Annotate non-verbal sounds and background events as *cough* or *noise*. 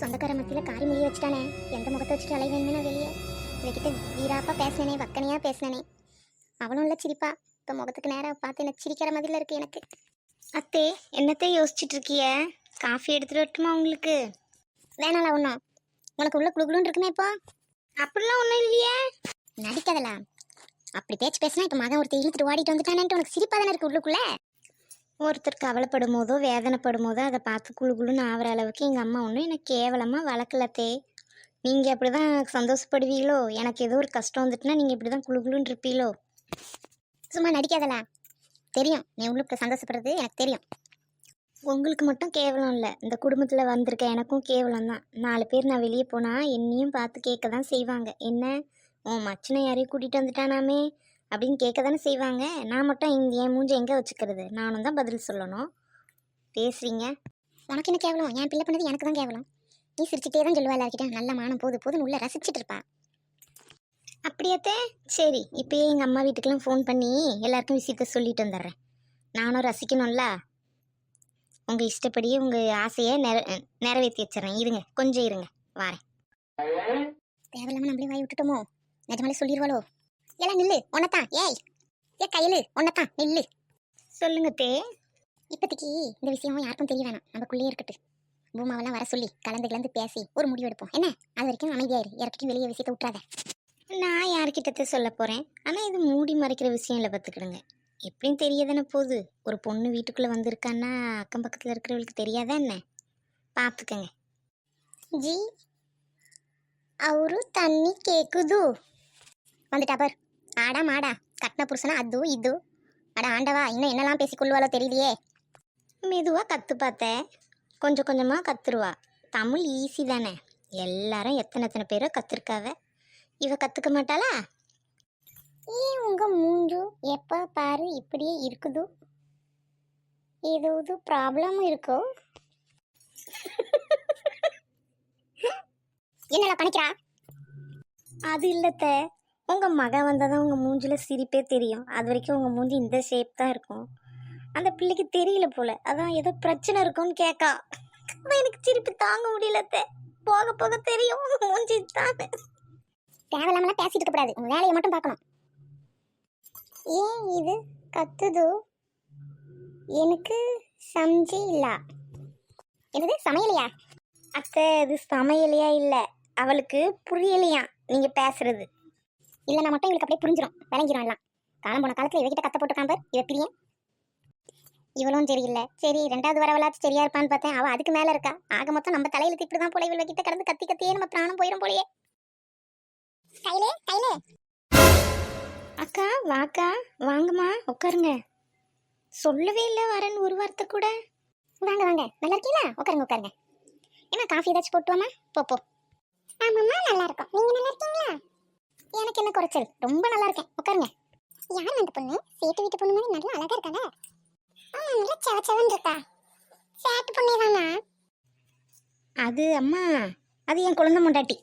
சொந்தக்கார மத்தியில் காரி மொழி வச்சுட்டானே. எந்த முகத்தை வச்சுட்டு அலைவேணுமே நான் வெளியே. இவகிட்ட வீராப்பா பேசினேனே வக்கனையா பேசினேனே. அவளும் இல்லை சிரிப்பா. இப்போ முகத்துக்கு நேராக பார்த்து எனக்கு சிரிக்கிற மாதிரில இருக்கு எனக்கு. அத்தே என்னத்தை யோசிச்சுட்டு இருக்கிய? காஃபி எடுத்துட்டு வரட்டுமா உங்களுக்கு? வேணால ஒன்றும் உனக்கு உள்ள குழுகுலுன்னு இருக்குமே இப்போ. அப்படிலாம் ஒன்றும் இல்லையே. நடிக்காதலாம் அப்படி பேச்சு பேசினா இப்போ மகன் ஒருத்தர் இழுத்துட்டு ஓடிட்டு வந்துட்டானேன்ட்டு உனக்கு சிரிப்பாக தானே இருக்கு உள்ளுக்குள்ளே? ஒருத்தர் கவலைப்படும் போதோ வேதனைப்படும் போதோ அதை பார்த்து குழு குழுன்னு ஆகிற அளவுக்கு எங்கள் அம்மா ஒன்றும் எனக்கு கேவலமாக வளர்க்கலத்தே. நீங்கள் அப்படி தான் சந்தோஷப்படுவீங்களோ எனக்கு ஏதோ ஒரு கஷ்டம் வந்துட்டுனா நீங்கள் இப்படி தான் குழு குழுன்னு இருப்பீங்களோ. சும்மா நடிக்காதலா தெரியும் நீ உங்களுக்கு சந்தோஷப்படுறது எனக்கு தெரியும். உங்களுக்கு மட்டும் கேவலம் இல்லை. இந்த குடும்பத்தில் வந்திருக்க எனக்கும் கேவலம் தான். நாலு பேர் நான் வெளியே போனால் என்னையும் பார்த்து கேட்க தான் செய்வாங்க. என்ன? உன் மச்சனை யாரையும் கூட்டிகிட்டு வந்துட்டானாமே. அப்படின்னு கேட்க தானே செய்வாங்க. நான் மட்டும் இந்த என் மூஞ்சி எங்கே வச்சுக்கிறது? நானும் தான் பதில் சொல்லணும். பேசுறீங்க? உனக்கு என்ன கேவலம்? என் பிள்ளை பண்ணது எனக்கு தான் கேவலம். நீ சிரிச்சுட்டே தான் சொல்லுவா எல்லாருக்கிட்ட நல்ல மானம் போது போதுன்னு உள்ள ரசிச்சிட்டு இருப்பா. அப்படியாத்தே? சரி இப்பயே எங்கள் அம்மா வீட்டுக்கெல்லாம் ஃபோன் பண்ணி எல்லாருக்கும் விஷயத்த சொல்லிட்டு வந்துடுறேன். நானும் ரசிக்கணும்ல? உங்கள் இஷ்டப்படியே உங்கள் ஆசையை நிற நிறைவேற்றி வச்சிடறேன். இருங்க கொஞ்சம் இருங்க. வாரேன். தேவையில்லாமல் நம்மளே வாய் விட்டுட்டோமோ? நிஜமாலே சொல்லிடுவாளோ எல்லாம் நில்லு உன்னதான் ஏய் ஏ கையிலு உன்னதான் நில்லு. சொல்லுங்க தே. இப்போதைக்கு இந்த விஷயம் யாருக்கும் தெரிய வேணாம். நமக்குள்ளேயே இருக்கட்டும். பூமாவெல்லாம் வர சொல்லி கலந்து கலந்து பேசி ஒரு முடிவு எடுப்போம். என்ன? அது வரைக்கும் அமைதியாயிரு. யார்கிட்டையும் வெளியே விஷயத்தை விட்டுறாத. நான் யார்கிட்ட சொல்ல போகிறேன் ஆனால் இது மூடி மறைக்கிற விஷயம் இல்லை பார்த்துக்கிடுங்க. எப்படியும் தெரியாதானே போகுது. ஒரு பொண்ணு வீட்டுக்குள்ளே வந்திருக்கான்னா அக்கம் பக்கத்தில் இருக்கிறவளுக்கு தெரியாதா என்ன? பார்த்துக்கங்க. ஜி அவரு தண்ணி கேக்குது? வந்துட்டா பார். ஆடா மாடா கட்டின புருஷனா அது இது. அட ஆண்டவா இன்னும் என்னெல்லாம் பேசி தெரியலையே. மெதுவாக கற்று பார்த்தேன் கொஞ்சம் கொஞ்சமாக கற்றுருவா தமிழ் ஈஸி தானே. எல்லாரும் எத்தனை எத்தனை பேரோ கற்றுருக்காவ இவ கற்றுக்க மாட்டாளா? ஏன் உங்கள் மூஞ்சு எப்போ பாரு இப்படியே இருக்குது. ஏதாவது ப்ராப்ளம் இருக்கோ. *laughs* என்னடா பண்ணிக்கிறா? அது இல்லத்த உங்கள் மகன் வந்தால் தான் உங்கள் மூஞ்சியில் சிரிப்பே தெரியும். அது வரைக்கும் உங்கள் மூஞ்சி இந்த ஷேப் தான் இருக்கும். அந்த பிள்ளைக்கு தெரியல போல். அதான் ஏதோ பிரச்சனை இருக்கும்னு கேட்கா அதான் எனக்கு சிரிப்பு தாங்க முடியலத்தே போக போக தெரியும் உங்கள் மூஞ்சி தான். தேவையில்லாமலாம் பேசிட்டு இருக்க கூடாது. உங்க வேலையை மட்டும் பார்க்கணும். ஏன் இது கத்துதோ? எனக்கு சமைச்சே இல்லா. என்னது சமையலையா? அத்தை இது சமையலையா இல்லை? அவளுக்கு புரியலையா? நீங்கள் பேசுறது. இல்லைனா மட்டும் இவளுக்கு அப்படியே புரிஞ்சிடும் விளங்கிடும் எல்லாம். காலம் போன காலத்துல இவகிட்ட கத்த போட்டு காம்பர் இவ பிரியம். இவளும் சரியில்லை. சரி ரெண்டாவது வரவளாச்சும் சரியா இருப்பான்னு பார்த்தேன். அவ அதுக்கு மேல இருக்கா. ஆக மொத்தம் நம்ம தலையில இப்படி தான் போல. இவள கிட்ட கடந்து கத்தி கத்தியே நம்ம பிராணம் போயிடும் போலயே. கையிலே கையிலே அக்கா வாக்கா. வாங்கம்மா. உட்காருங்க. சொல்லவே இல்லை வரேன்னு ஒரு வார்த்தை கூட. வாங்க வாங்க. நல்லா இருக்கீங்களா? உட்காருங்க உட்காருங்க. என்ன காஃபி ஏதாச்சும் போட்டுவாமா? போ போ. ஆமாம்மா நல்லா இருக்கும். நீங்க நல்லா இருக்கீங்களா? எனக்கு என்ன குறைச்சல்? ரொம்ப நல்லா இருக்கேன். உட்காருங்க. யார் அந்த பொண்ணு? சேட்டு வீட்டு பொண்ணு மாதிரி நல்லா அழகா இருக்காங்க ஆமா நல்லா செவ செவன் இருக்கா. சேட்டு பொண்ணே தானா? அது அம்மா அது என் குழந்தை முண்டாட்டி.